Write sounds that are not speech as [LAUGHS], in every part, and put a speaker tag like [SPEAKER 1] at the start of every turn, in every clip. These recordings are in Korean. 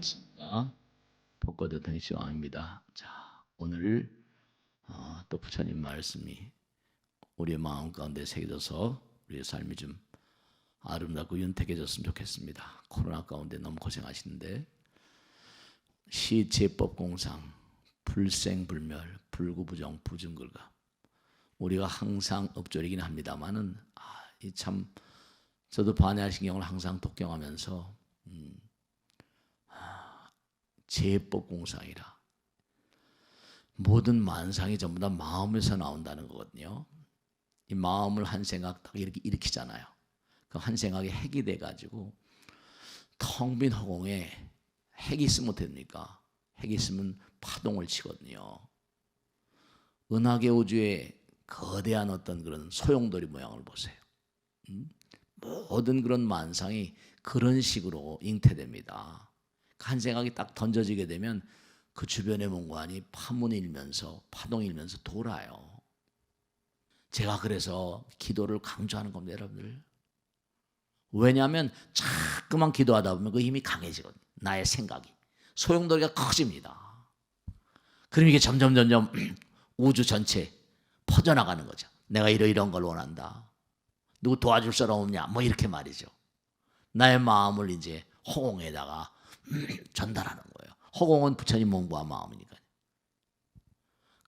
[SPEAKER 1] 자, 복고도 등시왕입니다. 자, 오늘 어, 또 부처님 말씀이 우리의 마음 가운데 새겨져서 우리의 삶이 좀 아름답고 윤택해졌으면 좋겠습니다. 코로나 가운데 너무 고생하시는데 시제법공상 불생불멸 불구부정 부증글감 우리가 항상 엎조리긴 합니다만은 아, 이참 저도 반야신 경을 항상 독경하면서 음, 아, 제법공상이라 모든 만상이 전부 다 마음에서 나온다는 거거든요. 이 마음을 한 생각 딱 이렇게 일으키잖아요. 그 한 생각이 핵이 돼가지고 텅 빈 허공에 핵이 있으면 어떻습니까? 핵이 있으면 파동을 치거든요. 은하계 우주의 거대한 어떤 그런 소용돌이 모양을 보세요. 음? 모든 그런 만상이 그런 식으로 잉태됩니다. 한 생각이 딱 던져지게 되면 그 주변의 문관이 파문 일면서 파동 일면서 돌아요. 제가 그래서 기도를 강조하는 겁니다, 여러분들. 왜냐하면 자꾸만 기도하다 보면 그 힘이 강해지거든요. 나의 생각이 소용돌이가 커집니다. 그럼 이게 점점 점점 [CLEARS THROAT] 우주 전체 퍼져나가는 거죠. 내가 이러이러한 걸 원한다. 누구 도와줄 사람 없냐? 뭐 이렇게 말이죠. 나의 마음을 이제 허공에다가 전달하는 거예요. 허공은 부처님 몸과 마음이니까.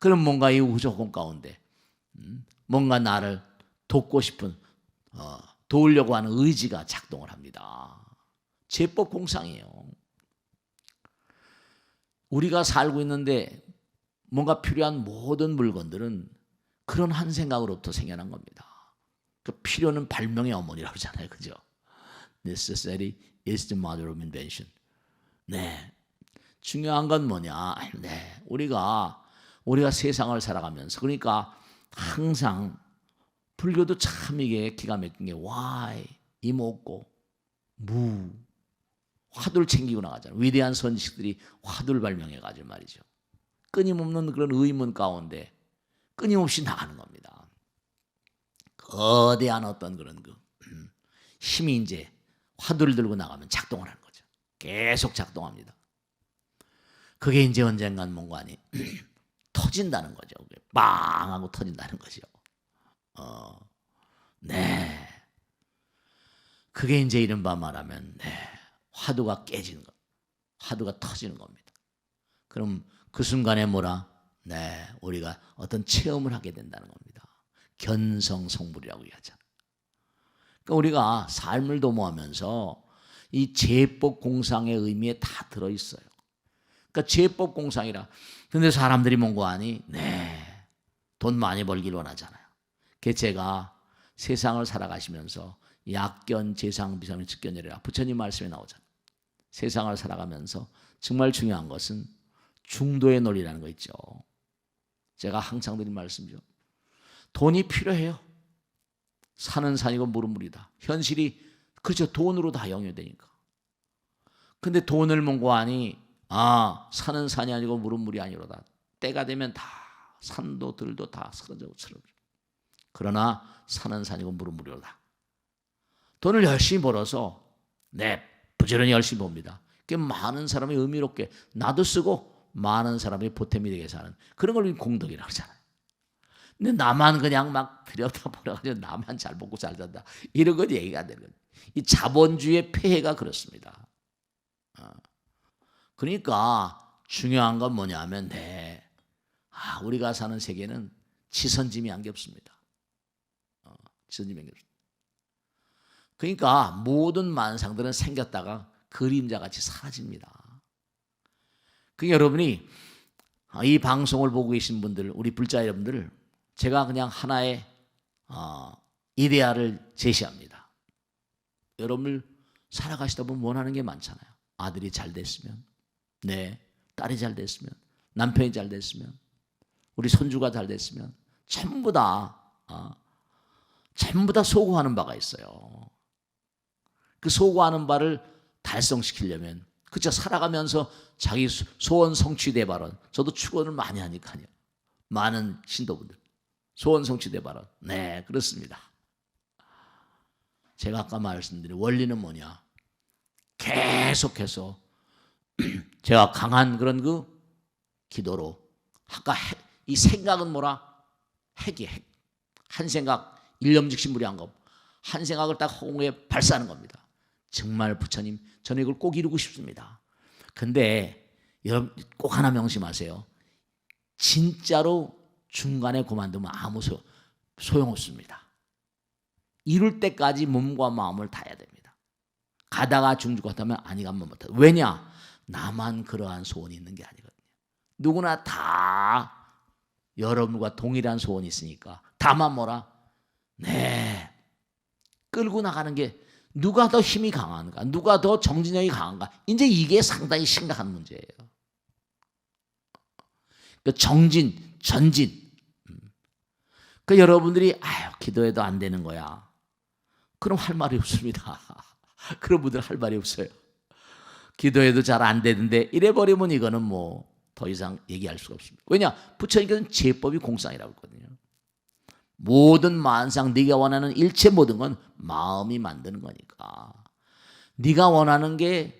[SPEAKER 1] 그럼 뭔가 이 우주 허공 가운데 음, 뭔가 나를 돕고 싶은 어, 도우려고 하는 의지가 작동을 합니다. 제법 공상이에요. 우리가 살고 있는데 뭔가 필요한 모든 물건들은 그런 한 생각으로부터 생겨난 겁니다. 그 필요는 발명의 어머니라고 하잖아요. 그죠? Necessary is the mother of invention. 네. 중요한 건 뭐냐? 네. 우리가 우리가 세상을 살아가면서 그러니까 항상 불교도 참 이게 기가 막힌 게 why 이목고 무 화두를 챙기고 나가잖아요. 위대한 선지식들이 화두를 발명해 가지고 말이죠. 끊임없는 그런 의문 가운데 끊임없이 나가는 겁니다. 거대한 어떤 그런 그 힘이 이제 화두를 들고 나가면 작동을 하는 거죠. 계속 작동합니다. 그게 이제 언젠간 뭔가니 [CLEARS THROAT] 터진다는 거죠. 빵 하고 터진다는 거죠. 어, 네. 그게 이제 이른바 말하면 네. 화두가 깨지는 것. 화두가 터지는 겁니다. 그럼 그 순간에 뭐라? 네, 우리가 어떤 체험을 하게 된다는 겁니다. 견성성불이라고 얘기하잖아요. 그러니까 우리가 삶을 도모하면서 이 제법 공상의 의미에 다 들어 있어요. 그러니까 제법 공상이라. 근데 사람들이 뭔고 하니? 네, 돈 많이 벌길 원하잖아요. 그 제가 세상을 살아가시면서 약견, 재상, 비상, 측견이라 부처님 말씀에 나오잖아요. 세상을 살아가면서 정말 중요한 것은 중도의 논리라는 거 있죠. 제가 항상 드린 말씀이죠. 돈이 필요해요. 산은 산이고 물은 물이다. 현실이 그렇죠. 돈으로 다 영유되니까. 근데 돈을 mon고하니 아 산은 산이 아니고 물은 물이 아니로다. 때가 되면 다 산도 들도 다 쓰러져 쓰러져. 그러나 산은 산이고 물은 물이로다. 돈을 열심히 벌어서 네 부지런히 열심히 봅니다. 그 많은 사람이 의미롭게 나도 쓰고 많은 사람이 보탬이 되게 사는 그런 걸 공덕이라고 하잖아요. 근데 나만 그냥 막 들여다 버려가지고 나만 잘 먹고 잘 산다. 이런 건 얘기가 안 되는 거예요. 이 자본주의의 폐해가 그렇습니다. 어. 그러니까 중요한 건 뭐냐면 네. 아, 우리가 사는 세계는 게 없습니다. 어, 게 없습니다. 그러니까 모든 만상들은 생겼다가 그림자 같이 사라집니다. 그 여러분이 이 방송을 보고 계신 분들, 우리 불자 여러분들, 제가 그냥 하나의 어, 이데아를 제시합니다. 여러분을 살아가시다 보면 원하는 게 많잖아요. 아들이 잘 됐으면, 네, 딸이 잘 됐으면, 남편이 잘 됐으면, 우리 손주가 잘 됐으면, 전부 다, 어, 전부 다 소구하는 바가 있어요. 그 소구하는 바를 달성시키려면 그저 살아가면서 자기 소원 성취대 발언 저도 축원을 많이 하니까요. 많은 신도분들 소원 성취대 발언 네 그렇습니다. 제가 아까 말씀드린 원리는 뭐냐 계속해서 [CLEARS THROAT] 제가 강한 그런 그 기도로 아까 핵, 이 생각은 뭐라 핵이 핵. 한 생각 일념즉신무리한 것. 한 생각을 딱 허공에 발사하는 겁니다. 정말 부처님 저는 이걸 꼭 이루고 싶습니다. 근데 여러분 꼭 하나 명심하세요. 진짜로 중간에 그만두면 아무 소, 소용없습니다. 이룰 때까지 몸과 마음을 다해야 됩니다. 가다가 중주 같다면 아니 가면 못해. 왜냐? 나만 그러한 소원이 있는 게 아니거든요. 누구나 다 여러분과 동일한 소원이 있으니까 다만 뭐라? 네. 끌고 나가는 게 누가 더 힘이 강한가? 누가 더 정진력이 강한가? 이제 이게 상당히 심각한 문제예요. 그 정진, 전진. 그 여러분들이 아유 기도해도 안 되는 거야. 그럼 할 말이 없습니다. [LAUGHS] 그런 분들 할 말이 없어요. 기도해도 잘 안 되는데 이래 버리면 이거는 뭐 더 이상 얘기할 수가 없습니다. 왜냐 부처님께서는 제법이 공상이라고 했거든요. 모든 만상 네가 원하는 일체 모든 건 마음이 만드는 거니까. 네가 원하는 게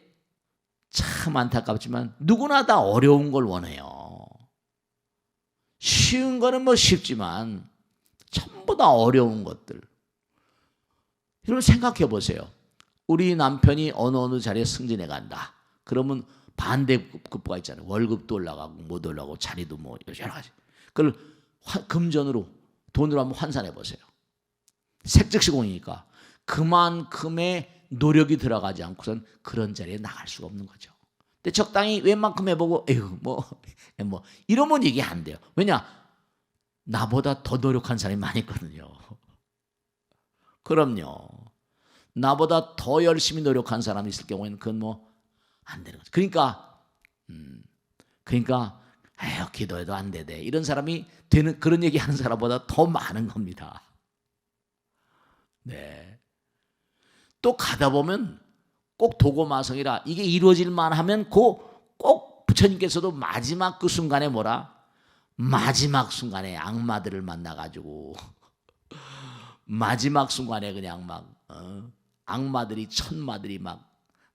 [SPEAKER 1] 참 안타깝지만 누구나 다 어려운 걸 원해요. 쉬운 거는 뭐 쉽지만 전부 다 어려운 것들. 여러분 생각해 보세요. 우리 남편이 어느 어느 자리에 승진해 간다. 그러면 반대급부가 있잖아요. 월급도 올라가고 못 올라가고 자리도 뭐 여러 가지. 그걸 화- 금전으로 돈으로 한번 환산해 보세요. 색즉시공이니까 그만큼의 노력이 들어가지 않고선 그런 자리에 나갈 수가 없는 거죠. 근데 적당히 웬만큼 해보고 에휴 뭐, [LAUGHS] 뭐 이러면 얘기 안 돼요. 왜냐 나보다 더 노력한 사람이 많이 있거든요. 그럼요. 나보다 더 열심히 노력한 사람이 있을 경우에는 그건 뭐 안 되는 거죠. 그러니까 음, 그러니까 에휴 기도해도 안 되대 이런 사람이 되는 그런 얘기 하는 사람보다 더 많은 겁니다. 네. 또 가다 보면 꼭 도고마성이라 이게 이루어질만 하면 꼭 부처님께서도 마지막 그 순간에 뭐라 마지막 순간에 악마들을 만나 가지고 마지막 순간에 그냥 막 어, 악마들이 천마들이 막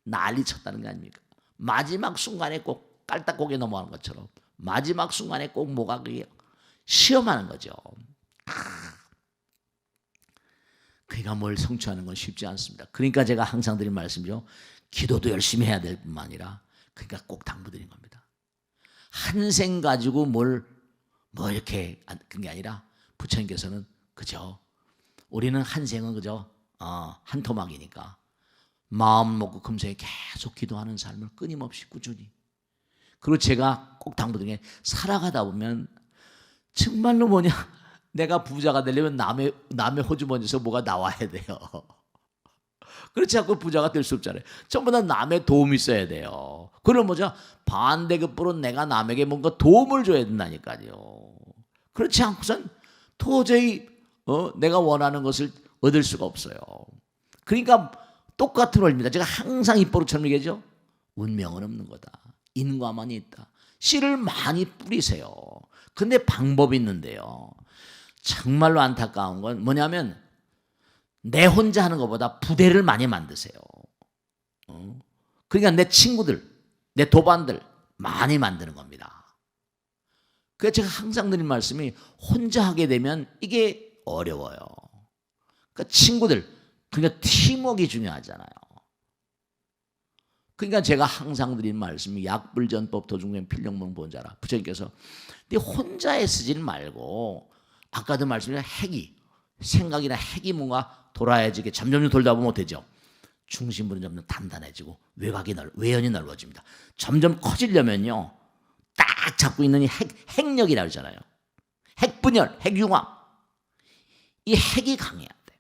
[SPEAKER 1] 난리 쳤다는 거 아닙니까? 마지막 순간에 꼭 깔딱고개 넘어가는 것처럼 마지막 순간에 꼭 뭐가 그게 시험하는 거죠. 그러니까 뭘 성취하는 건 쉽지 않습니다. 그러니까 제가 항상 드린 말씀이죠. 기도도 열심히 해야 될 뿐만 아니라 그러니까 꼭 당부드린 겁니다. 한생 가지고 뭘 뭐 이렇게 안- 그런 게 아니라 부처님께서는 그죠. 우리는 한 생은 그죠. 어, 한 토막이니까 마음 먹고 금생에 계속 기도하는 삶을 끊임없이 꾸준히. 그리고 제가 꼭 당부드린 게 살아가다 보면 정말로 뭐냐 [LAUGHS] 내가 부자가 되려면 남의 남의 호주머니에서 뭐가 나와야 돼요. [LAUGHS] 그렇지 않고 부자가 될 수 없잖아요. 전부 다 남의 도움이 있어야 돼요. 그럼 뭐죠? 반대급부로 내가 남에게 뭔가 도움을 줘야 된다니까요. 그렇지 않고선 도저히 어, 내가 원하는 것을 얻을 수가 없어요. 그러니까 똑같은 원리입니다. 제가 항상 입버릇처럼 얘기하죠. 운명은 없는 거다. 인과만이 있다. 씨를 많이 뿌리세요. 근데 방법이 있는데요. 정말로 안타까운 건 뭐냐면 내 혼자 하는 것보다 부대를 많이 만드세요. 어? 그러니까 내 친구들, 내 도반들 많이 만드는 겁니다. 그래서 제가 항상 드린 말씀이 혼자 하게 되면 이게 어려워요. 그러니까 친구들, 그러니까 팀워크가 중요하잖아요. 그러니까 제가 항상 드린 말씀이 약불전법 도중된 필령문 본자라 부처님께서 네 혼자 애쓰지 말고 아까도 말씀드린 핵이 생각이나 핵이 뭔가 돌아야지 점점 돌다 보면 어되죠 중심부는 점점 단단해지고 외곽이 넓, 외연이 넓어집니다. 점점 커지려면요 딱 잡고 있는 이 핵, 핵력이라 그러잖아요. 핵분열, 핵융합 이 핵이 강해야 돼요.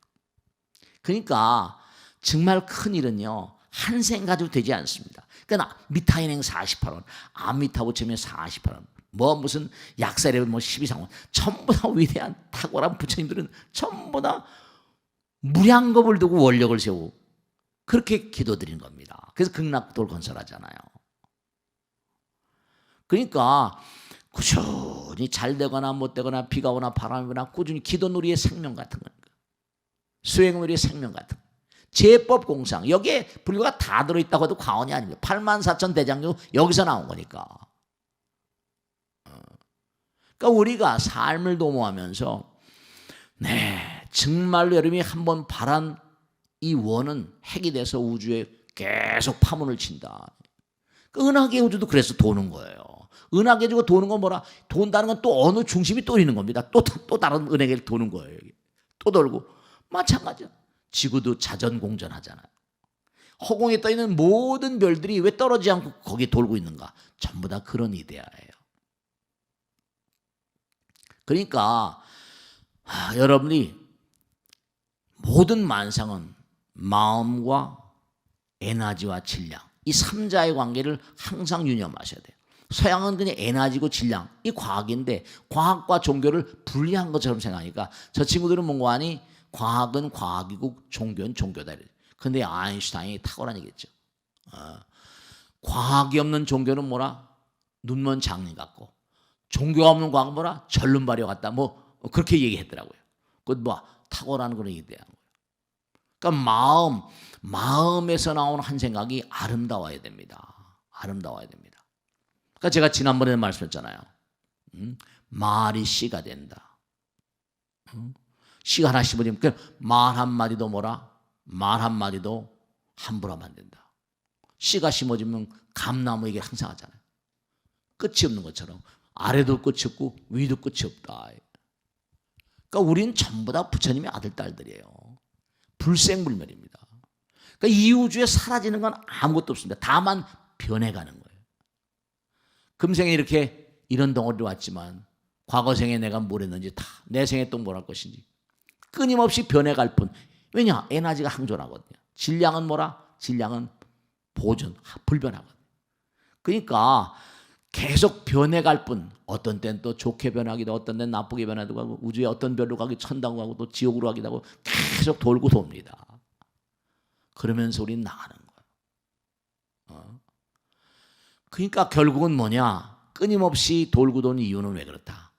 [SPEAKER 1] 그러니까 정말 큰 일은요 한 생 가지고 되지 않습니다. 그러니까 미타 인행 48원, 아미타부처면 48원, 뭐 무슨 약사레벨 뭐 12상원 전부 다 위대한 탁월한 부처님들은 전부 다 무량겁을 두고 원력을 세우고 그렇게 기도드린 겁니다. 그래서 극락도를 건설하잖아요. 그러니까 꾸준히 잘 되거나 못 되거나 비가 오나 바람이 오나 꾸준히 기도 누리의 생명 같은 거니까 수행 누리의 생명 같은 거. 제법 공상 여기에 불교가 다 들어있다고 해도 과언이 아닙니다. 8만 4천 대장경 여기서 나온 거니까. 어. 그러니까 우리가 삶을 도모하면서 네 정말로 여러분이 한 번 바란 이 원은 핵이 돼서 우주에 계속 파문을 친다. 그 은하계 우주도 그래서 도는 거예요. 은하계 주고 도는 건 뭐라? 돈다는 건 또 어느 중심이 또 있는 겁니다. 또, 또 다른 은하계를 도는 거예요. 또 돌고. 마찬가지야. 지구도 자전공전 하잖아요. 허공에 떠 있는 모든 별들이 왜 떨어지지 않고 거기에 돌고 있는가? 전부 다 그런 이데아예요. 그러니까 아, 여러분이 모든 만상은 마음과 에너지와 질량 이 삼자의 관계를 항상 유념하셔야 돼요. 서양은 그냥 에너지고 질량 이 과학인데 과학과 종교를 분리한 것처럼 생각하니까 저 친구들은 뭔가 하니 과학은 과학이고 종교는 종교다. 근데 아인슈타인이 탁월한 얘기했죠. 어, 과학이 없는 종교는 뭐라 눈먼 장님 같고 종교가 없는 과학은 뭐라 절름발이 같다. 뭐 그렇게 얘기했더라고요. 그뭐 탁월한 그런 이데야. 그러니까 마음, 마음에서 나오는 한 생각이 아름다워야 됩니다. 아름다워야 됩니다. 그러니까 제가 지난번에 말씀했잖아요. 음? 말이 씨가 된다. 음? 씨가 하나 씹어지면 그말 한마디도 뭐라? 말 한마디도 함부로 하면 안 된다. 씨가 심어지면 감나무에게 항상 하잖아요. 끝이 없는 것처럼 아래도 끝이 없고 위도 끝이 없다. 그러니까 우리는 전부 다 부처님의 아들, 딸들이에요. 불생불멸입니다. 그러니까 이 우주에 사라지는 건 아무것도 없습니다. 다만 변해가는 거예요. 금생에 이렇게 이런 덩어리로 왔지만 과거 생에 내가 뭘 했는지 다 내 생에 또 뭘 할 것인지 끊임없이 변해갈 뿐. 왜냐? 에너지가 항존하거든요. 질량은 뭐라? 질량은 보존, 불변하거든요. 그러니까 계속 변해갈 뿐. 어떤 때는 또 좋게 변하기도 어떤 때는 나쁘게 변하기도 하고 우주에 어떤 별로 가기 천당으로 가고 또 지옥으로 가기도 하고 계속 돌고 돕니다. 그러면서 우리는 나가는 거예요. 어? 그러니까 결국은 뭐냐? 끊임없이 돌고 도는 이유는 왜 그렇다?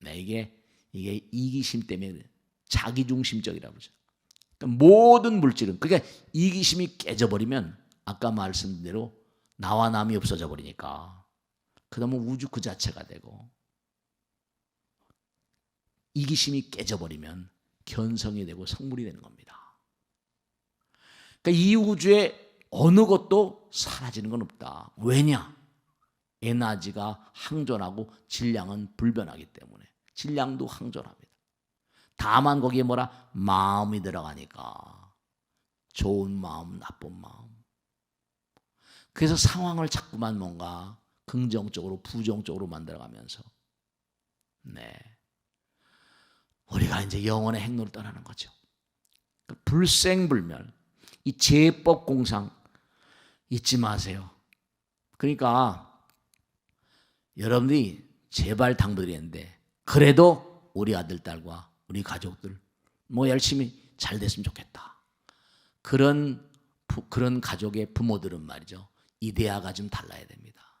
[SPEAKER 1] 네, 이게 이게 이기심 때문에 그래요. 자기 중심적이라고 그러죠. 그러니까 모든 물질은 그게 이기심이 깨져버리면 아까 말씀드린 대로 나와 남이 없어져 버리니까 그다음에 우주 그 자체가 되고 이기심이 깨져버리면 견성이 되고 성물이 되는 겁니다. 그러니까 이 우주에 어느 것도 사라지는 건 없다. 왜냐? 에너지가 항존하고 질량은 불변하기 때문에 질량도 항존합니다. 다만 거기에 뭐라 마음이 들어가니까 좋은 마음, 나쁜 마음. 그래서 상황을 자꾸만 뭔가 긍정적으로 부정적으로 만들어가면서 네 우리가 이제 영원의 행로를 떠나는 거죠. 그 불생불멸 이 제법 공상 잊지 마세요. 그러니까 여러분들이 제발 당부드리는데 그래도 우리 아들 딸과 우리 가족들 뭐 열심히 잘 됐으면 좋겠다. 그런 부, 그런 가족의 부모들은 말이죠. 이데아가 좀 달라야 됩니다.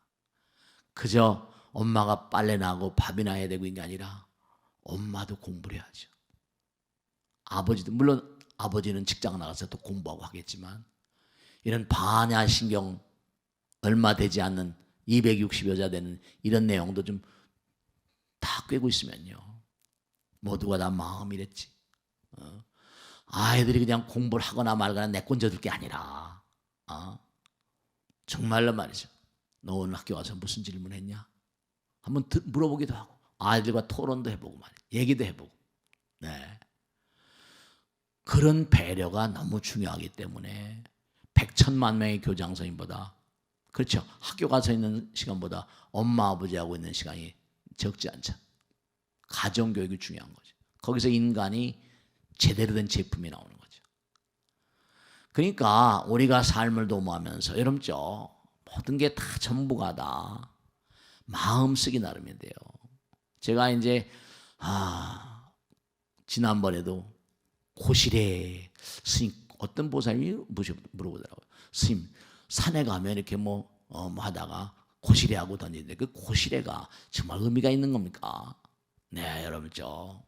[SPEAKER 1] 그저 엄마가 빨래 나고 밥이나 해야 되고 있는 게 아니라 엄마도 공부를 해야죠. 아버지도 물론 아버지는 직장 나가서 또 공부하고 하겠지만 이런 반야신경 얼마 되지 않는 260여자 되는 이런 내용도 좀 다 꿰고 있으면요. 모두가 다 마음이랬지. 어? 아이들이 그냥 공부를 하거나 말거나 내꼰져들 게 아니라 어? 정말로 말이죠. 너 오늘 학교 와서 무슨 질문했냐? 한번 물어보기도 하고 아이들과 토론도 해보고 말이야. 얘기도 해보고. 네. 그런 배려가 너무 중요하기 때문에 백천만 명의 교장 선생님보다 그렇죠. 학교 가서 있는 시간보다 엄마 아버지하고 있는 시간이 적지 않죠. 가정 교육이 중요한 거죠. 거기서 인간이 제대로 된 제품이 나오는 거죠. 그러니까 우리가 삶을 도모하면서 여러분죠. 모든 게 다 전부가 다 마음 쓰기 나름인데요. 제가 이제 아 지난번에도 고실에 스님 어떤 보살님이 물어보더라고요. 스님 산에 가면 이렇게 뭐, 어, 뭐 하다가 고실에 하고 다니는데 그 고실에가 정말 의미가 있는 겁니까? 네, 여러분죠.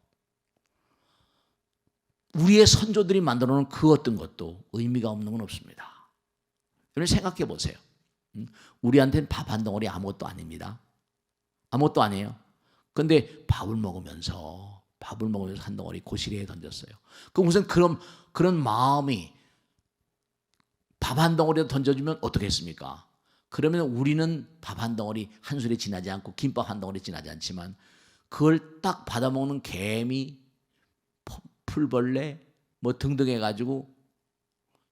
[SPEAKER 1] 우리의 선조들이 만들어 놓은 그 어떤 것도 의미가 없는 건 없습니다. 여러분 생각해 보세요. 음, 우리한테는 밥 한 덩어리 아무것도 아닙니다. 아무것도 아니에요. 근데 밥을 먹으면서 밥을 먹으면서 한 덩어리 고시리에 던졌어요. 그 무슨 그런 그런 마음이 밥 한 덩어리 던져주면 어떻겠습니까? 그러면 우리는 밥 한 덩어리 한 술에 지나지 않고 김밥 한 덩어리 지나지 않지만 그걸 딱 받아먹는 개미, 퍼- 풀벌레 뭐 등등 해가지고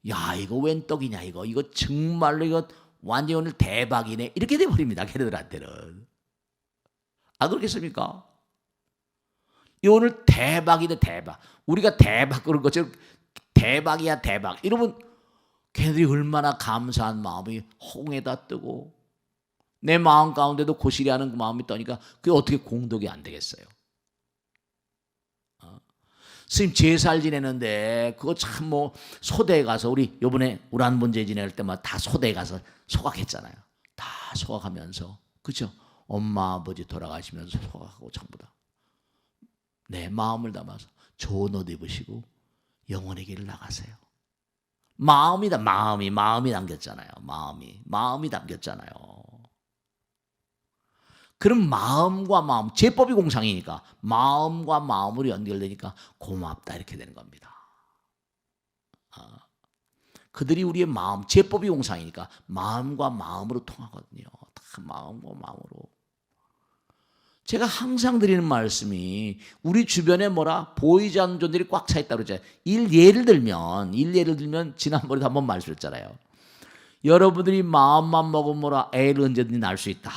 [SPEAKER 1] 야 이거 웬 떡이냐 이거 이거 정말로 이거 완전 오늘 대박이네 이렇게 돼버립니다 걔네들한테는 안 그렇겠습니까? 이 오늘 대박이네 대박 우리가 대박 그런 것처럼 대박이야 대박 이러면 걔들이 얼마나 감사한 마음이 홍에다 뜨고 내 마음 가운데도 고시리 하는 그 마음이 떠니까 그게 어떻게 공덕이 안 되겠어요? 어? 스님 제살 지내는데 그거 참 뭐 소대에 가서 우리 요번에 우란 문제 지낼 때마다 다 소대에 가서 소각했잖아요. 다 소각하면서 그죠? 엄마 아버지 돌아가시면서 소각하고 전부 다 내 마음을 담아서 좋은 옷 입으시고 영원의 길을 나가세요. 마음이다 마음이 마음이 담겼잖아요. 마음이 마음이 담겼잖아요. 그럼 마음과 마음 제법이 공상이니까 마음과 마음으로 연결되니까 고맙다 이렇게 되는 겁니다. 아, 그들이 우리의 마음 제법이 공상이니까 마음과 마음으로 통하거든요. 다 마음과 마음으로. 제가 항상 드리는 말씀이 우리 주변에 뭐라 보이지 않는 존들이 꽉 차 있다고 그러죠. 일 예를 들면 일 예를 들면 지난번에도 한번 말씀드렸잖아요. 여러분들이 마음만 먹으면 뭐라 애를 언제든지 낳을 수 있다.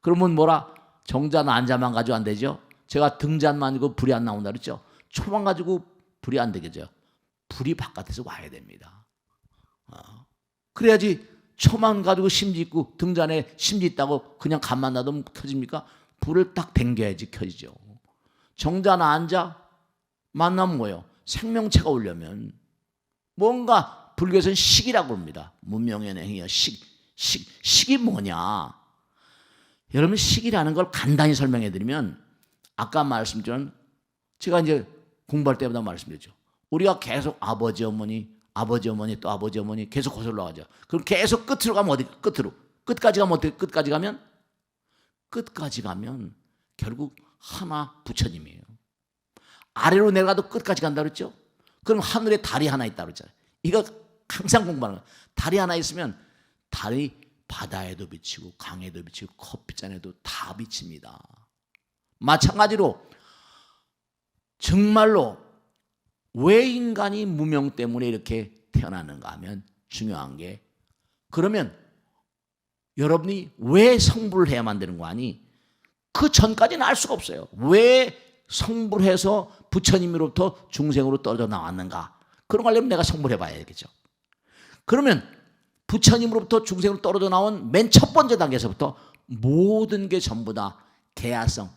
[SPEAKER 1] 그러면 뭐라 정자는 안자만 가지고 안 되죠. 제가 등잔만 가지고 불이 안 나온다 그랬죠. 초만 가지고 불이 안 되겠죠. 불이 바깥에서 와야 됩니다. 어. 그래야지 초만 가지고 심지 있고 등잔에 심지 있다고 그냥 간만 놔두면 켜집니까? 불을 딱 당겨야지 켜지죠. 정자나 앉아 만나면 뭐예요? 생명체가 오려면 뭔가 불교에서는 식이라고 합니다. 문명의 행위야. 식, 식, 식이 뭐냐? 여러분 식이라는 걸 간단히 설명해 드리면 아까 말씀드린 제가 이제 공부할 때마다 말씀드렸죠. 우리가 계속 아버지 어머니 아버지 어머니 또 아버지 어머니 계속 거슬러 가죠. 그럼 계속 끝으로 가면 어디 끝으로 끝까지 가면 어떻게 끝까지 가면 끝까지 가면 결국 하나 부처님이에요. 아래로 내려가도 끝까지 간다 그랬죠? 그럼 하늘에 달이 하나 있다 그랬잖아요. 이거 항상 공부하는 거예요. 달이 하나 있으면 달이 바다에도 비치고 강에도 비치고 커피잔에도 다 비칩니다. 마찬가지로 정말로 왜 인간이 무명 때문에 이렇게 태어나는가 하면 중요한 게 그러면 여러분이 왜 성불을 해야만 되는 거 아니? 그 전까지는 알 수가 없어요. 왜 성불해서 부처님으로부터 중생으로 떨어져 나왔는가? 그런 거 하려면 내가 성불해 봐야 되겠죠. 그러면 부처님으로부터 중생으로 떨어져 나온 맨 첫 번째 단계에서부터 모든 게 전부 다 개야성,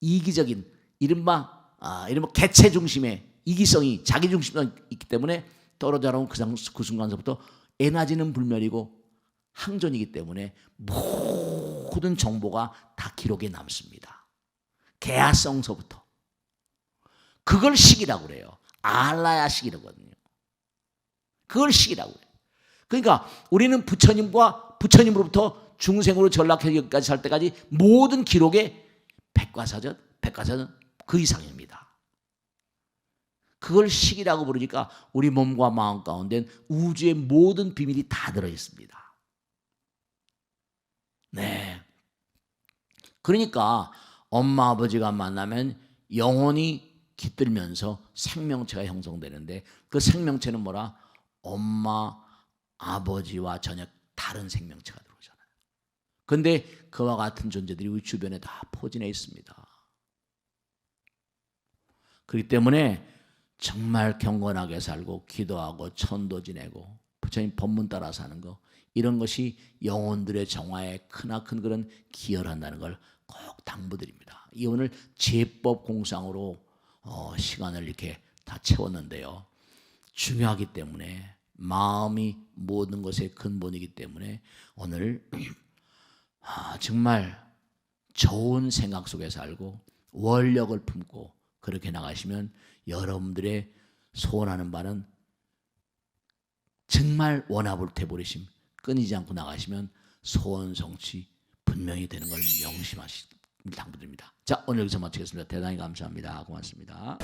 [SPEAKER 1] 이기적인 이른바 아, 이른바 개체 중심의 이기성이 자기 중심이 있기 때문에 떨어져 나온 그, 상- 그 순간서부터 에너지는 불멸이고 항존이기 때문에 모든 정보가 다 기록에 남습니다. 개야성서부터 그걸 식이라고 그래요. 알라야 식이라거든요. 그걸 식이라고 해요. 그러니까 우리는 부처님과 부처님으로부터 중생으로 전락하기까지 살 때까지 모든 기록에 백과사전, 백과사전 그 이상입니다. 그걸 식이라고 부르니까 우리 몸과 마음 가운데 우주의 모든 비밀이 다 들어 있습니다. 네. 그러니까 엄마 아버지가 만나면 영혼이 깃들면서 생명체가 형성되는데 그 생명체는 뭐라? 엄마 아버지와 전혀 다른 생명체가 들어오잖아요. 근데 그와 같은 존재들이 우리 주변에 다 포진해 있습니다. 그렇기 때문에 정말 경건하게 살고 기도하고 천도 지내고 부처님 법문 따라 사는 거 이런 것이 영혼들의 정화에 크나큰 그런 기여를 한다는 걸 꼭 당부드립니다. 이 오늘 제법 공상으로 어, 시간을 이렇게 다 채웠는데요. 중요하기 때문에 마음이 모든 것의 근본이기 때문에 오늘 [CLEARS THROAT] 아, 정말 좋은 생각 속에 살고 원력을 품고 그렇게 나가시면 여러분들의 소원하는 바는 정말 원합을 되버리심 끊이지 않고 나가시면 소원 성취 분명히 되는 걸 명심하시길 당부드립니다. 자 오늘 여기서 마치겠습니다. 대단히 감사합니다. 고맙습니다.